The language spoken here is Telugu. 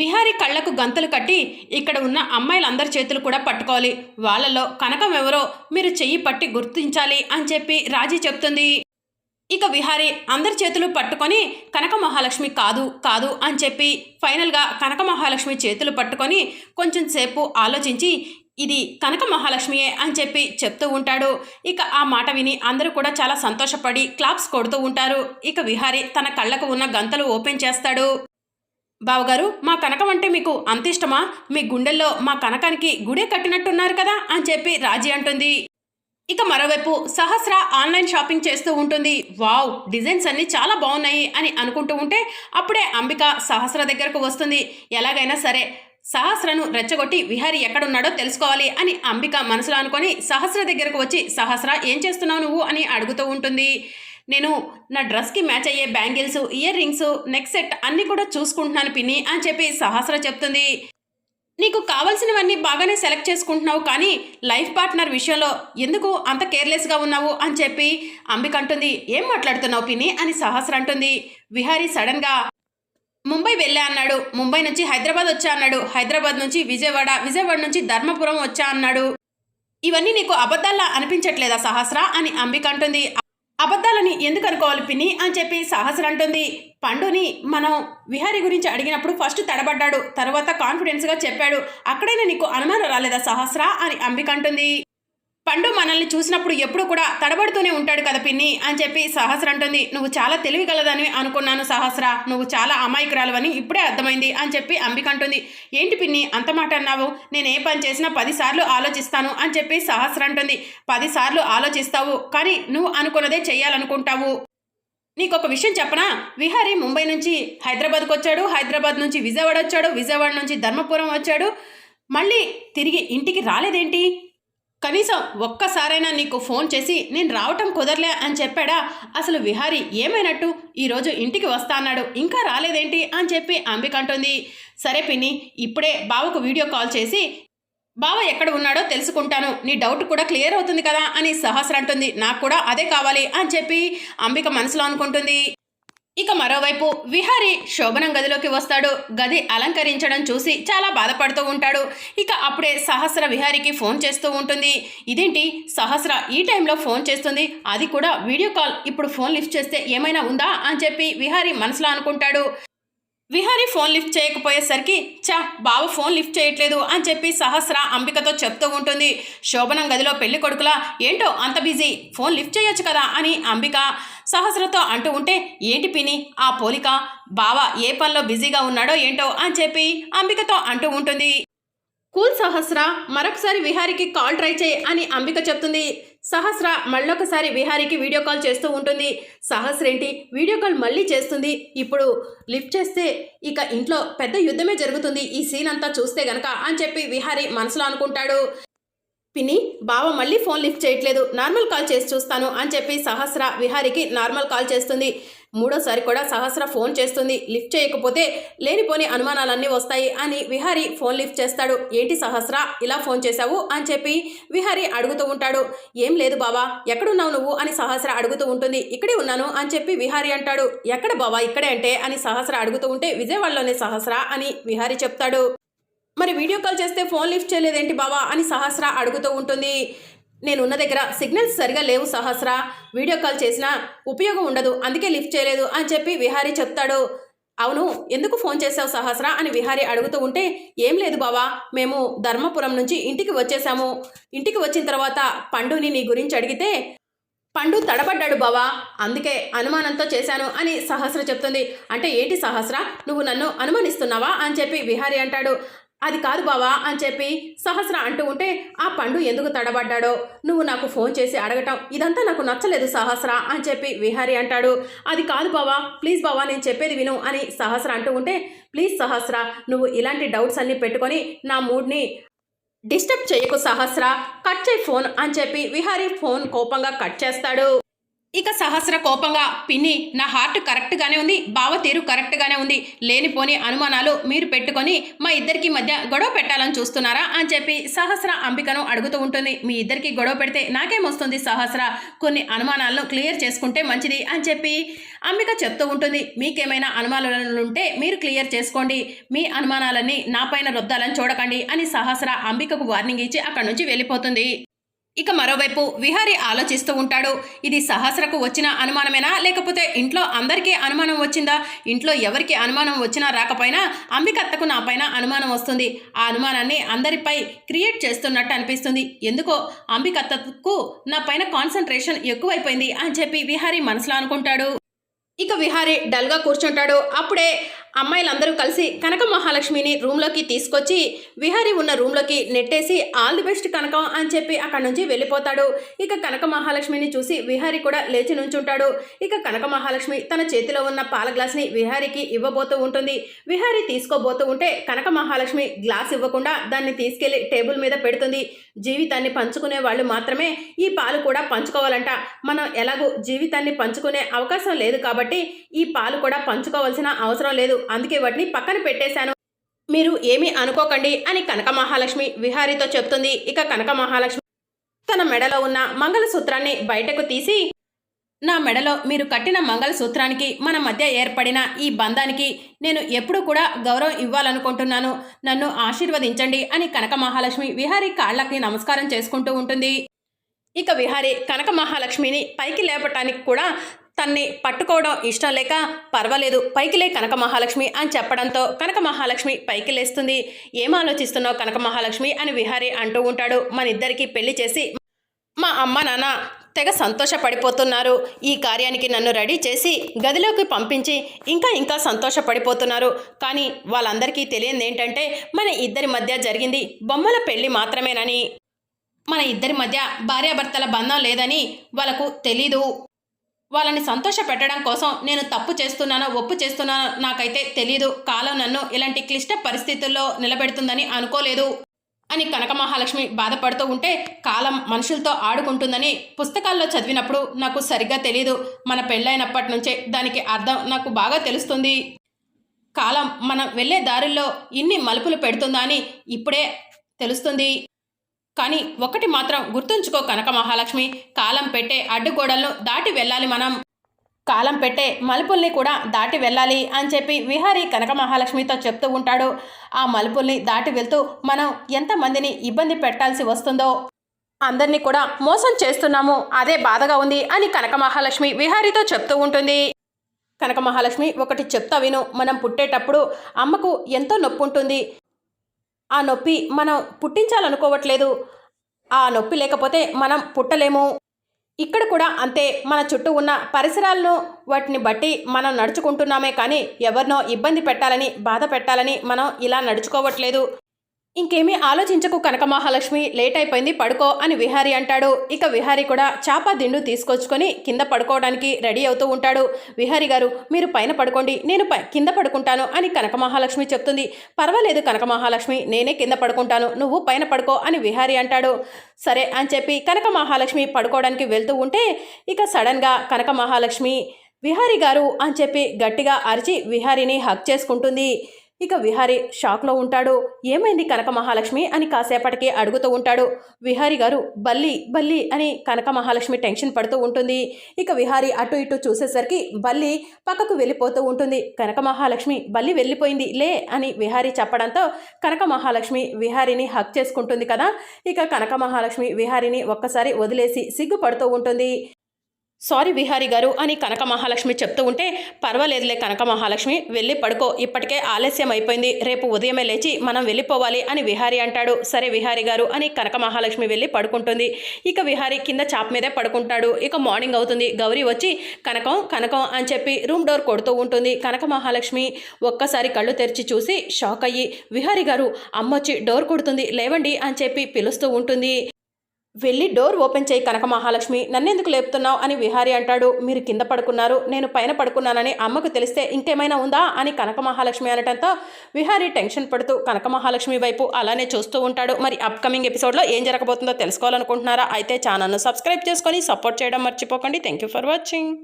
విహారి కళ్ళకు గంతలు కట్టి ఇక్కడ ఉన్న అమ్మాయిలందరి చేతులు కూడా పట్టుకోవాలి. వాళ్ళలో కనకం ఎవరో మీరు చెయ్యి పట్టి గుర్తించాలి అని చెప్పి రాజీ చెప్తుంది. ఇక విహారి అందరి చేతులు పట్టుకొని కనక మహాలక్ష్మి కాదు కాదు అని చెప్పి ఫైనల్గా కనక మహాలక్ష్మి చేతులు పట్టుకొని కొంచెం సేపు ఆలోచించి ఇది కనక మహాలక్ష్మియే అని చెప్పి చెప్తూ ఉంటాడు. ఇక ఆ మాట విని అందరూ కూడా చాలా సంతోషపడి క్లాప్స్ కొడుతూ ఉంటారు. ఇక విహారి తన కళ్ళకు ఉన్న గంతలు ఓపెన్ చేస్తాడు. బావగారు మా కనకం అంటే మీకు అంత ఇష్టమా? మీ గుండెల్లో మా కనకానికి గుడే కట్టినట్టున్నారు కదా అని చెప్పి రాజీ అంటుంది. ఇక మరోవైపు సహస్ర ఆన్లైన్ షాపింగ్ చేస్తూ ఉంటుంది. వావ్ డిజైన్స్ అన్నీ చాలా బాగున్నాయి అని అనుకుంటూ ఉంటే అప్పుడే అంబిక సహస్ర దగ్గరకు వస్తుంది. ఎలాగైనా సరే సహస్రను రెచ్చగొట్టి విహారి ఎక్కడున్నాడో తెలుసుకోవాలి అని అంబిక మనసులో అనుకొని సహస్ర దగ్గరకు వచ్చి సహస్ర ఏం చేస్తున్నావు నువ్వు? అని అడుగుతూ ఉంటుంది. నేను నా డ్రెస్కి మ్యాచ్ అయ్యే bangles earrings neck set అన్నీ కూడా చూసుకుంటున్నాను పిన్ని అని చెప్పి సహస్ర చెప్తుంది. నీకు కావలసినవన్నీ బాగానే సెలెక్ట్ చేసుకుంటున్నావు కానీ లైఫ్ పార్ట్నర్ విషయంలో ఎందుకు అంత కేర్లెస్గా ఉన్నావు అని చెప్పి అంబిక అంటుంది. ఏం మాట్లాడుతున్నావు పిన్ని అని సహస్ర అంటుంది. విహారీ సడన్గా ముంబై వెళ్ళా అన్నాడు. ముంబై నుంచి హైదరాబాద్ వచ్చా అన్నాడు. హైదరాబాద్ నుంచి విజయవాడ విజయవాడ నుంచి ధర్మపురం వచ్చా అన్నాడు. ఇవన్నీ నీకు అబద్ధాల్లా అనిపించట్లేదా సహస్ర అని అంబిక అంటుంది. అబద్ధాలని ఎందుకు అనుకోవాలి పిన్ని? అని చెప్పి సహస్ర అంటుంది. పండుని మనం విహారీ గురించి అడిగినప్పుడు ఫస్ట్ తడబడ్డాడు. తర్వాత కాన్ఫిడెన్స్గా చెప్పాడు. అక్కడైనా నీకు అనుమానం రాలేదా సహస్ర? అని అంబిక అంటుంది. పండు మనల్ని చూసినప్పుడు ఎప్పుడు కూడా తడబడుతూనే ఉంటాడు కదా పిన్ని అని చెప్పి సహస్ర అంటుంది. నువ్వు చాలా తెలివిగలదని అనుకున్నాను సహస్ర. నువ్వు చాలా అమాయకురాలువని ఇప్పుడే అర్థమైంది అని చెప్పి అంబిక అంటుంది. ఏంటి పిన్ని అంత మాట అన్నావు? నేను ఏ పని చేసినా పదిసార్లు ఆలోచిస్తాను అని చెప్పి సహస్ర అంటుంది. పదిసార్లు ఆలోచిస్తావు కానీ నువ్వు అనుకున్నదే చెయ్యాలనుకుంటావు. నీకు ఒక విషయం చెప్పనా? విహారీ ముంబై నుంచి హైదరాబాద్కి వచ్చాడు. హైదరాబాద్ నుంచి విజయవాడ వచ్చాడు. విజయవాడ నుంచి ధర్మపురం వచ్చాడు. మళ్ళీ తిరిగి ఇంటికి రాలేదేంటి? కనీసం ఒక్కసారైనా నీకు ఫోన్ చేసి నేను రావటం కుదరలే అని చెప్పాడా? అసలు విహారీ ఏమైనట్టు? ఈరోజు ఇంటికి వస్తా అన్నాడు. ఇంకా రాలేదేంటి? అని చెప్పి అంబిక అంటుంది. సరే పిన్ని ఇప్పుడే బావకు వీడియో కాల్ చేసి బావ ఎక్కడ ఉన్నాడో తెలుసుకుంటాను. నీ డౌట్ కూడా క్లియర్ అవుతుంది కదా? అని సహస్ర అంటుంది. నాకు కూడా అదే కావాలి అని చెప్పి అంబిక మనసులో అనుకుంటుంది. ఇక మరోవైపు విహారి శోభనం గదిలోకి వస్తాడు. గది అలంకరించడం చూసి చాలా బాధపడుతూ ఉంటాడు. ఇక అప్పుడే సహస్ర విహారికి ఫోన్ చేస్తూ ఉంటుంది. ఇదేంటి? సహస్ర ఈ టైంలో ఫోన్ చేస్తుంది. అది కూడా వీడియో కాల్. ఇప్పుడు ఫోన్ లిఫ్ట్ చేస్తే ఏమైనా ఉందా? అని చెప్పి విహారి మనసులో అనుకుంటాడు. విహారీ ఫోన్ లిఫ్ట్ చేయకపోయేసరికి చా బావ ఫోన్ లిఫ్ట్ చేయట్లేదు అని చెప్పి సహస్ర అంబికతో చెప్తూ ఉంటుంది. శోభనం గదిలో పెళ్ళి కొడుకులా ఏంటో అంత బిజీ ఫోన్ లిఫ్ట్ చేయొచ్చు కదా అని అంబిక సహస్రతో అంటూ ఉంటే ఏంటి పిని ఆ పోలిక? బావ ఏ పనిలో బిజీగా ఉన్నాడో ఏంటో? అని చెప్పి అంబికతో అంటూ ఉంటుంది. కూల్ సహస్ర మరొకసారి విహారికి కాల్ ట్రై చేయి అని అంబిక చెప్తుంది. సహస్ర మళ్ళొకసారి విహారికి వీడియో కాల్ చేస్తూ ఉంటుంది. సహస్ర ఏంటి? వీడియో కాల్ మళ్ళీ చేస్తుంది. ఇప్పుడు లిఫ్ట్ చేస్తే ఇక ఇంట్లో పెద్ద యుద్ధమే జరుగుతుంది. ఈ సీన్ అంతా చూస్తే గనక అని చెప్పి విహారి మనసులో అనుకుంటాడు. పిన్ని బావ మళ్ళీ ఫోన్ లిఫ్ట్ చేయట్లేదు. నార్మల్ కాల్ చేసి చూస్తాను అని చెప్పి సహస్ర విహారికి నార్మల్ కాల్ చేస్తుంది. మూడోసారి కూడా సహస్ర ఫోన్ చేస్తుంది. లిఫ్ట్ చేయకపోతే లేనిపోని అనుమానాలన్నీ వస్తాయి అని విహారి ఫోన్ లిఫ్ట్ చేస్తాడు. ఏంటి సహస్ర? ఇలా ఫోన్ చేశావు అని చెప్పి విహారి అడుగుతూ ఉంటాడు. ఏం లేదు బాబా ఎక్కడున్నావు నువ్వు అని సహస్ర అడుగుతూ ఉంటుంది. ఇక్కడే ఉన్నాను అని చెప్పి విహారి అంటాడు. ఎక్కడ బాబా ఇక్కడే అంటే అని సహస్ర అడుగుతూ ఉంటే విజయవాడలోనే సహస్ర అని విహారి చెప్తాడు. మరి వీడియో కాల్ చేస్తే ఫోన్ లిఫ్ట్ చేయలేదేంటి బావా అని సహస్ర అడుగుతూ ఉంటుంది. నేను ఉన్న దగ్గర సిగ్నల్స్ సరిగా లేవు సహస్ర. వీడియో కాల్ చేసినా ఉపయోగం ఉండదు అందుకే లిఫ్ట్ చేయలేదు అని చెప్పి విహారీ చెప్తాడు. అవును ఎందుకు ఫోన్ చేశావు సహస్ర అని విహారి అడుగుతూ ఉంటే ఏం లేదు బావా మేము ధర్మపురం నుంచి ఇంటికి వచ్చేసాము ఇంటికి వచ్చిన తర్వాత పండుని నీ గురించి అడిగితే పండు తడబడ్డాడు బావా అందుకే అనుమానంతో చేశాను అని సహస్ర చెప్తుంది. అంటే ఏంటి సహస్ర నువ్వు నన్ను అనుమానిస్తున్నావా అని చెప్పి విహారీ అంటాడు. అది కాదు బావా అని చెప్పి సహస్ర అంటూ ఉంటే ఆ పండు ఎందుకు తడబడ్డాడో? నువ్వు నాకు ఫోన్ చేసి అడగటం ఇదంతా నాకు నచ్చలేదు సహస్ర అని చెప్పి విహారి అంటాడు. అది కాదు బావా ప్లీజ్ బావా నేను చెప్పేది విను అని సహస్ర అంటూ ఉంటే ప్లీజ్ సహస్ర నువ్వు ఇలాంటి డౌట్స్ అన్నీ పెట్టుకొని నా మూడ్ని డిస్టర్బ్ చేయకు సహస్ర కట్ చేయి ఫోన్ అని చెప్పి విహారీ ఫోన్ కోపంగా కట్ చేస్తాడు. ఇక సహస్ర కోపంగా పిన్ని నా హార్ట్ కరెక్ట్గానే ఉంది బావ తీరు కరెక్ట్గానే ఉంది లేనిపోని అనుమానాలు మీరు పెట్టుకొని మా ఇద్దరికి మధ్య గొడవ పెట్టాలని చూస్తున్నారా అని చెప్పి సహస్ర అంబికను అడుగుతూ ఉంటుంది. మీ ఇద్దరికి గొడవ పెడితే నాకేమొస్తుంది సహస్ర? కొన్ని అనుమానాలను క్లియర్ చేసుకుంటే మంచిది అని చెప్పి అంబిక చెప్తూ ఉంటుంది. మీకేమైనా అనుమానాలు ఉంటే మీరు క్లియర్ చేసుకోండి. మీ అనుమానాలన్నీ నా పైన రుద్దాలని చూడకండి అని సహస్ర అంబికకు వార్నింగ్ ఇచ్చి అక్కడి నుంచి వెళ్ళిపోతుంది. ఇక మరోవైపు విహారి ఆలోచిస్తూ ఉంటాడు ఇది సహస్రకు వచ్చిన అనుమానమేనా? లేకపోతే ఇంట్లో అందరికీ అనుమానం వచ్చిందా? ఇంట్లో ఎవరికి అనుమానం వచ్చినా రాకపోయినా అంబికత్తకు నా పైన అనుమానం వస్తుంది. ఆ అనుమానాన్ని అందరిపై క్రియేట్ చేస్తున్నట్టు అనిపిస్తుంది. ఎందుకో అంబికత్తకు నా పైన కాన్సన్ట్రేషన్ ఎక్కువైపోయింది అని చెప్పి విహారి మనసులో అనుకుంటాడు. ఇక విహారి డల్గా కూర్చుంటాడు. అప్పుడే అమ్మాయిలందరూ కలిసి కనక మహాలక్ష్మిని రూమ్లోకి తీసుకొచ్చి విహారి ఉన్న రూమ్లోకి నెట్టేసి ఆల్ ది బెస్ట్ కనకం అని చెప్పి అక్కడి నుంచి వెళ్ళిపోతాడు. ఇక కనక మహాలక్ష్మిని చూసి విహారి కూడా లేచి నుంచుంటాడు. ఇక కనక మహాలక్ష్మి తన చేతిలో ఉన్న పాల గ్లాస్ని విహారికి ఇవ్వబోతూ ఉంటుంది. విహారి తీసుకోబోతూ ఉంటే కనక మహాలక్ష్మి గ్లాస్ ఇవ్వకుండా దాన్ని తీసుకెళ్ళి టేబుల్ మీద పెడుతుంది. జీవితాన్ని పంచుకునే వాళ్ళు మాత్రమే ఈ పాలు కూడా పంచుకోవాలంట. మనం ఎలాగో జీవితాన్ని పంచుకునే అవకాశం లేదు కాబట్టి ఈ పాలు కూడా పంచుకోవాల్సిన అవసరం లేదు. అందుకే వాటిని పక్కన పెట్టేశాను. మీరు ఏమీ అనుకోకండి అని కనక మహాలక్ష్మి విహారీతో చెప్తుంది. ఇక కనక మహాలక్ష్మి తన మెడలో ఉన్న మంగళసూత్రాన్ని బయటకు తీసి నా మెడలో మీరు కట్టిన మంగళసూత్రానికి మన మధ్య ఏర్పడిన ఈ బంధానికి నేను ఎప్పుడూ కూడా గౌరవం ఇవ్వాలనుకుంటున్నాను. నన్ను ఆశీర్వదించండి అని కనక మహాలక్ష్మి విహారీ కాళ్ళకి నమస్కారం చేసుకుంటూ ఉంటుంది. ఇక విహారీ కనక మహాలక్ష్మిని పైకి లేపటానికి కూడా తన్ని పట్టుకోవడం ఇష్టం లేక పర్వాలేదు పైకి లే కనక మహాలక్ష్మి అని చెప్పడంతో కనక మహాలక్ష్మి పైకి లేస్తుంది. ఏం ఆలోచిస్తున్నావు కనక మహాలక్ష్మి అని విహారీ అంటూ ఉంటాడు. మన ఇద్దరికి పెళ్ళి చేసి మా అమ్మ నాన్న తెగ సంతోషపడిపోతున్నారు. ఈ కార్యానికి నన్ను రెడీ చేసి గదిలోకి పంపించి ఇంకా ఇంకా సంతోషపడిపోతున్నారు. కానీ వాళ్ళందరికీ తెలియంది ఏంటంటే మన ఇద్దరి మధ్య జరిగింది బొమ్మల పెళ్ళి మాత్రమేనని. మన ఇద్దరి మధ్య భార్యాభర్తల బంధం లేదని వాళ్ళకు తెలీదు. వాళ్ళని సంతోష పెట్టడం కోసం నేను తప్పు చేస్తున్నానో ఒప్పు చేస్తున్నానో నాకైతే తెలియదు కాలం నన్ను ఇలాంటి క్లిష్ట పరిస్థితుల్లో నిలబెడుతుందని అనుకోలేదు అని కనక మహాలక్ష్మి బాధపడుతూ ఉంటే కాలం మనుషులతో ఆడుకుంటుందని పుస్తకాల్లో చదివినప్పుడు నాకు సరిగ్గా తెలియదు మన పెళ్ళైనప్పటి నుంచే దానికి అర్థం నాకు బాగా తెలుస్తుంది. కాలం మనం వెళ్ళే దారుల్లో ఇన్ని మలుపులు పెడుతుందా అని ఇప్పుడే తెలుస్తుంది. కానీ ఒకటి మాత్రం గుర్తుంచుకో కనక మహాలక్ష్మి. కాలం పెట్టే అడ్డుగోడలను దాటి వెళ్ళాలి మనం. కాలం పెట్టే మలుపుల్ని కూడా దాటి వెళ్ళాలి అని చెప్పి విహారీ కనక మహాలక్ష్మితో చెప్తూ ఉంటాడు. ఆ మలుపుల్ని దాటి వెళ్తూ మనం ఎంతమందిని ఇబ్బంది పెట్టాల్సి వస్తుందో అందరినీ కూడా మోసం చేస్తున్నాము. అదే బాధగా ఉంది అని కనక మహాలక్ష్మి విహారీతో చెప్తూ ఉంటుంది. కనక మహాలక్ష్మి ఒకటి చెప్తా విను. మనం పుట్టేటప్పుడు అమ్మకు ఎంతో నొప్పి ఉంటుంది ఆ నొప్పి మనం పుట్టించాలనుకోవట్లేదు. ఆ నొప్పి లేకపోతే మనం పుట్టలేము. ఇక్కడ కూడా అంతే మన చుట్టూ ఉన్న పరిసరాలను వాటిని బట్టి మనం నడుచుకుంటున్నామే కానీ ఎవరినో ఇబ్బంది పెట్టాలని బాధ పెట్టాలని మనం ఇలా నడుచుకోవట్లేదు. ఇంకేమీ ఆలోచించకు కనక మహాలక్ష్మి లేట్ అయిపోయింది పడుకో అని విహారి అంటాడు. ఇక విహారి కూడా చాప దిండు తీసుకొచ్చుకొని కింద పడుకోవడానికి రెడీ అవుతూ ఉంటాడు. విహారి గారు మీరు పైన పడుకోండి నేను పై కింద పడుకుంటాను అని కనక మహాలక్ష్మి చెప్తుంది. పర్వాలేదు కనక మహాలక్ష్మి నేనే కింద పడుకుంటాను నువ్వు పైన పడుకో అని విహారి అంటాడు. సరే అని చెప్పి కనక మహాలక్ష్మి పడుకోవడానికి వెళ్తూ ఉంటే ఇక సడన్గా కనక మహాలక్ష్మి విహారి గారు అని చెప్పి గట్టిగా అరిచి విహారిని హక్ చేసుకుంటుంది. ఇక విహారి షాక్లో ఉంటాడు. ఏమైంది కనక మహాలక్ష్మి అని కాసేపటికి అడుగుతూ ఉంటాడు. విహారి గారు బల్లి బల్లి అని కనక మహాలక్ష్మి టెన్షన్ పడుతూ ఉంటుంది. ఇక విహారి అటు ఇటు చూసేసరికి బల్లి పక్కకు వెళ్ళిపోతూ ఉంటుంది. కనక మహాలక్ష్మి బల్లి వెళ్ళిపోయింది లే అని విహారి చెప్పడంతో కనక మహాలక్ష్మి విహారిని హక్ చేసుకుంటుంది కదా. ఇక కనక మహాలక్ష్మి విహారిని ఒక్కసారి వదిలేసి సిగ్గుపడుతూ ఉంటుంది. సారీ విహారి గారు అని కనక మహాలక్ష్మి చెప్తూ ఉంటే పర్వాలేదులే కనక మహాలక్ష్మి వెళ్ళి పడుకో ఇప్పటికే ఆలస్యం అయిపోయింది రేపు ఉదయమే లేచి మనం వెళ్ళిపోవాలి అని విహారి అంటాడు. సరే విహారి గారు అని కనక మహాలక్ష్మి వెళ్ళి పడుకుంటుంది. ఇక విహారి కింద చాప్ మీదే పడుకుంటాడు. ఇక మార్నింగ్ అవుతుంది. గౌరీ వచ్చి కనకం కనకం అని చెప్పి రూమ్ డోర్ కొడుతూ ఉంటుంది. కనక మహాలక్ష్మి ఒక్కసారి కళ్ళు తెరిచి చూసి షాక్ అయ్యి విహారి గారు అమ్మొచ్చి డోర్ కొడుతుంది లేవండి అని చెప్పి పిలుస్తూ ఉంటుంది. వెళ్ళి డోర్ ఓపెన్ చేయి కనక మహాలక్ష్మి నన్నెందుకు లేపుతున్నావు అని విహారి అంటాడు. మీరు కింద పడుకున్నారు నేను పైన పడుకున్నానని అమ్మకు తెలిస్తే ఇంకేమైనా ఉందా అని కనక మహాలక్ష్మి అనటంతో విహారి టెన్షన్ పడుతూ కనక మహాలక్ష్మి వైపు అలానే చూస్తూ ఉంటాడు. మరి అప్కమింగ్ ఎపిసోడ్లో ఏం జరగబోతుందో తెలుసుకోవాలనుకుంటున్నారా? అయితే ఛానల్ను సబ్స్క్రైబ్ చేసుకొని సపోర్ట్ చేయడం మర్చిపోకండి. Thank you for watching.